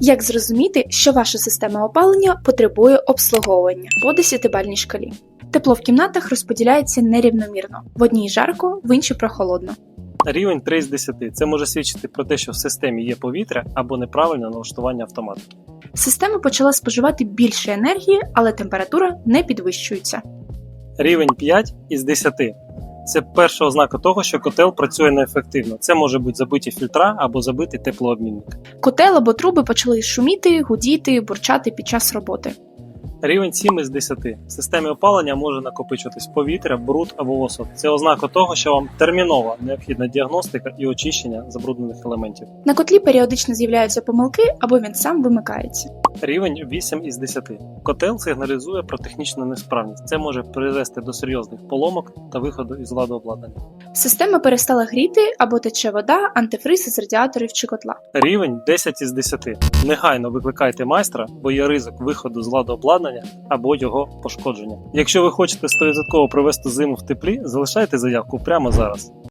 Як зрозуміти, що ваша система опалення потребує обслуговування по 10-бальній шкалі? Тепло в кімнатах розподіляється нерівномірно. В одній жарко, в іншій прохолодно. Рівень 3 з 10. Це може свідчити про те, що в системі є повітря або неправильне налаштування автомату. Система почала споживати більше енергії, але температура не підвищується. Рівень 5 із 10. Це перша ознака того, що котел працює неефективно. Це може бути забиті фільтра або забитий теплообмінник. Котел або труби почали шуміти, гудіти, бурчати під час роботи. Рівень 7 із 10. В системі опалення може накопичуватись повітря, бруд або осад. Це ознака того, що вам терміново необхідна діагностика і очищення забруднених елементів. На котлі періодично з'являються помилки або він сам вимикається. Рівень 8 із 10. Котел сигналізує про технічну несправність. Це може призвести до серйозних поломок та виходу із ладу обладнання. Система перестала гріти або тече вода, антифриз із радіаторів чи котла. Рівень 10 із 10. Негайно викликайте майстра, бо є ризик виходу з ладу обладнання або його пошкодження. Якщо ви хочете 100% провести зиму в теплі, залишайте заявку прямо зараз.